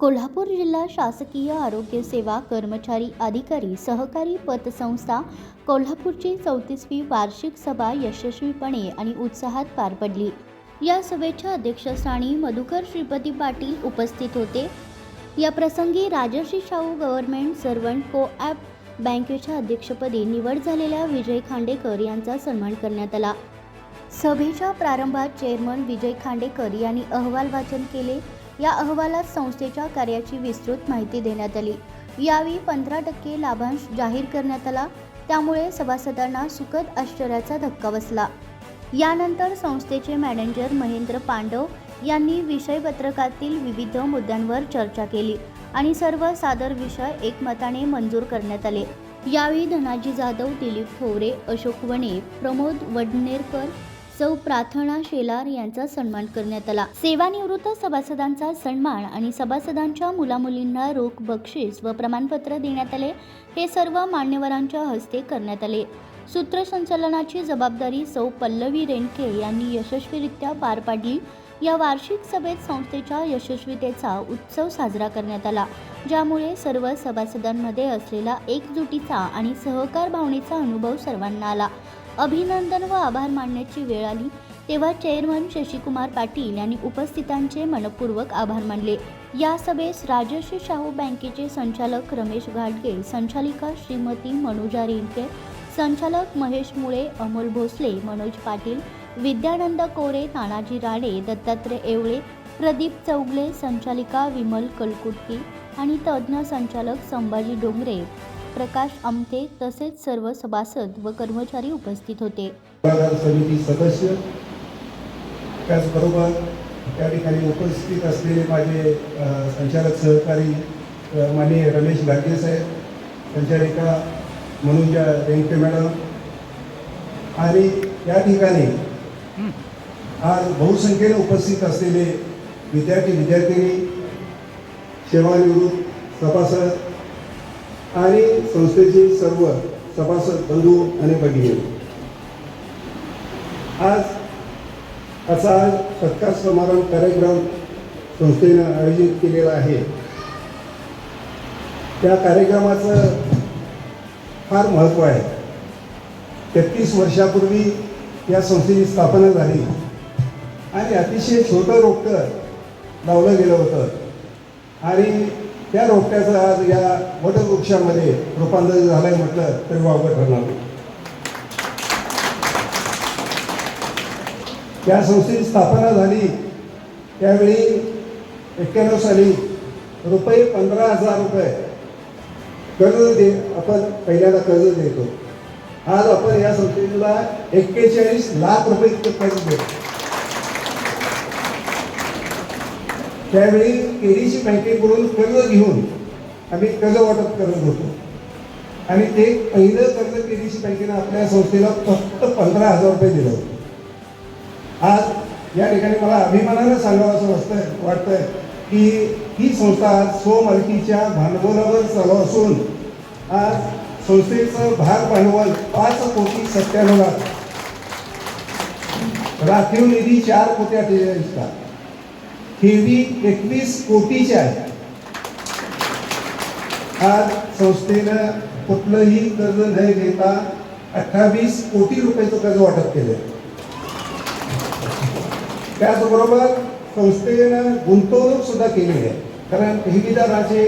कोल्हापूर जिल्हा शासकीय आरोग्य सेवा कर्मचारी अधिकारी सहकारी पतसंस्था कोल्हापूरची चौतीसवी वार्षिक सभा यशस्वीपणे आणि उत्साहात पार पडली. या सभेच्या अध्यक्षस्थानी मधुकर श्रीपती पाटील उपस्थित होते. या प्रसंगी Rajarshi Shahu government servant co op बँकेच्या अध्यक्षपदी निवड झालेल्या विजय खांडेकर यांचा सन्मान करण्यात आला. सभेच्या प्रारंभात चेअरमन विजय खांडेकर यांनी अहवाल वाचन केले. या अहवालात संस्थेच्या कार्याची विस्तृत माहिती देण्यात आली. यावेळी पंधरा टक्के लाभांश जाहीर करण्यात आला. त्यामुळे सभासदांना सुखद आश्चर्याचा धक्का बसला. यानंतर संस्थेचे मॅनेजर महेंद्र पांडव यांनी विषयपत्रकातील विविध मुद्द्यांवर चर्चा केली आणि सर्व सादर विषय एकमताने मंजूर करण्यात आले. यावेळी धनाजी जाधव दिलीप थोरे अशोक वणे प्रमोद वडनेरकर सौ प्रार्थना शेलार यांचा सन्मान करण्यात आला. सेवानिवृत्त सभासदांचा सन्मान आणि सभासदांच्या मुलामुलींना रोख बक्षीस व प्रमाणपत्र देण्यात आले हे सर्व मान्यवरांच्या हस्ते करण्यात आले. सूत्रसंचालनाची जबाबदारी सौ पल्लवी रेणके यांनी यशस्वीरित्या पार पाडली. या वार्षिक सभेत संस्थेच्या यशस्वीतेचा उत्सव साजरा करण्यात आला ज्यामुळे सर्व सभासदांमध्ये असलेला एकजुटीचा आणि सहकार भावनेचा अनुभव सर्वांना आला. अभिनंदन व आभार मानण्याची वेळ आली. तेव्हा चेअरमन शशिकुमार पाटील यांनी उपस्थितांचे मनपूर्वक आभार मानले. या सभेस राजश्री शाहू बँकेचे संचालक रमेश घाटगे संचालिका श्रीमती मनुजा रिंके संचालक महेश मुळे अमोल भोसले मनोज पाटील विद्यानंद कोरे तानाजी राणे दत्तात्रय एवळे प्रदीप चौगले संचालिका विमल कलकुटकी आणि तज्ज्ञ संचालक संभाजी डोंगरे. प्रकाश आमटे तसेच सर्व सभासद व कर्मचारी उपस्थित होते. समिती सदस्य त्याचबरोबर त्या ठिकाणी उपस्थित असलेले माझे संचालक सहकारी माननीय रमेश घाटगे साहेब संचालिका मनुजा रेंके मॅडम आणि या ठिकाणी आज बहुसंख्येने उपस्थित असलेले विद्यार्थी विद्यार्थिनी सेवानिवृत्त सभासद आणि संस्थेचे सर्व सभासद बंधू आणि भगिनी. आज असा सत्कार समारंभ कार्यक्रम संस्थेनं आयोजित केलेला आहे. त्या कार्यक्रमाचं फार महत्त्व आहे. तेहतीस वर्षापूर्वी या संस्थेची स्थापना झाली. आणि अतिशय छोटं रोपटं लावलं गेलं होतं. आणि त्या रोपट्याचं आज या वटवृक्षामध्ये रूपांतर झालंय म्हटलं तरी वावगं ठरणार नाही. त्या संस्थेची स्थापना झाली त्यावेळी एक्क्याण्णव साली रुपये पंधरा हजार रुपये कर्ज दे आपण पहिल्यांदा कर्ज देतो आज आपण या संस्थेला एक्केचाळीस लाख रुपये कर्ज देतो त्यावेळी केडीसी बँकेकडून कर्ज घेऊन आम्ही कर्ज वाटप करत होतो. आणि ते पहिलं कर्ज केडीसी बँकेनं आपल्या संस्थेला फक्त पंधरा हजार रुपये दिलं होतं. आज या ठिकाणी मला अभिमानानं सांगावं असं वाटतंय वाटतंय की ही संस्था आज स्वमालकीच्या भांडवलावर चालू असून आज संस्थेचं भाग भांडवल पाच कोटी सत्त्याण्णव लाख राखीव निधी चार कोटी अठ्ठेचाळीस लाख ठेवी एकवीस कोटीच्या आहे. आज संस्थेनं कुठलंही कर्ज न घेता अठ्ठावीस कोटी रुपयाचं कर्ज वाटप केलं त्याचबरोबर संस्थेनं गुंतवणूक सुद्धा केलेली आहे. कारण ठेवीदाराचे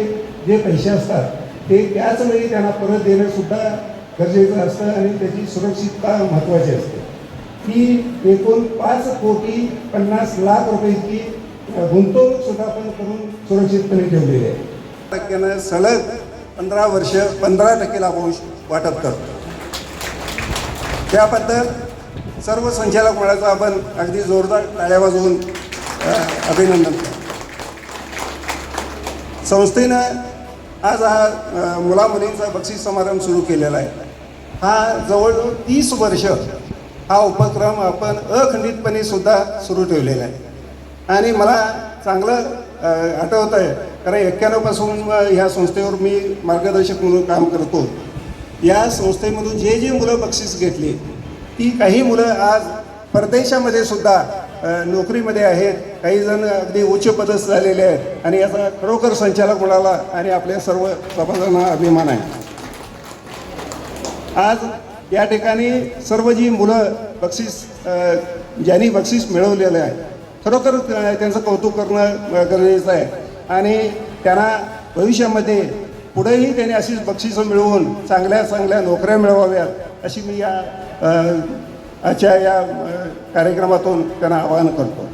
जे पैसे असतात ते त्याच वेळी त्यांना परत देणं सुद्धा गरजेचं असतं आणि त्याची सुरक्षितता महत्त्वाची असते. ही एकूण पाच कोटी पन्नास लाख रुपयाची गुंतवणूक सुद्धा आपण करून सुरक्षितपणे ठेवलेली आहे. टक्क्यानं सलग पंधरा वर्ष पंधरा टक्के लाभांश वाटप करतो. त्याबद्दल सर्व संचालक मंडळाचं आपण अगदी जोरदार टाळ्या वाजवून अभिनंदन करतो. संस्थेनं आज हा मुलामुलींचा बक्षीस समारंभ सुरू केलेला आहे. हा जवळजवळ तीस वर्ष हा उपक्रम आपण अखंडितपणे सुद्धा सुरू ठेवलेला आहे. आणि मला चांगलं आठवत आहे कारण एक्क्याण्णवपासून ह्या संस्थेवर मी मार्गदर्शक म्हणून काम करतो. या संस्थेमधून जे जे मुलं बक्षीस घेतली ती काही मुलं आज परदेशामध्ये सुद्धा नोकरीमध्ये आहेत. काही जण अगदी उच्च पदस्थ झालेले आहेत. आणि याचा खरोखर संचालक म्हणाला आणि आपल्या सर्व सभागांना अभिमान आहे. आज या ठिकाणी सर्व जी मुलं बक्षीस ज्यांनी बक्षीस मिळवलेलं आहे खरोखर त्यांचं कौतुक करणं गरजेचं आहे. आणि त्यांना भविष्यामध्ये पुढेही त्यांनी अशीच बक्षिसं मिळवून चांगल्या चांगल्या नोकऱ्या मिळवाव्यात अशी मी या आजच्या या कार्यक्रमातून त्यांना आवाहन करतो.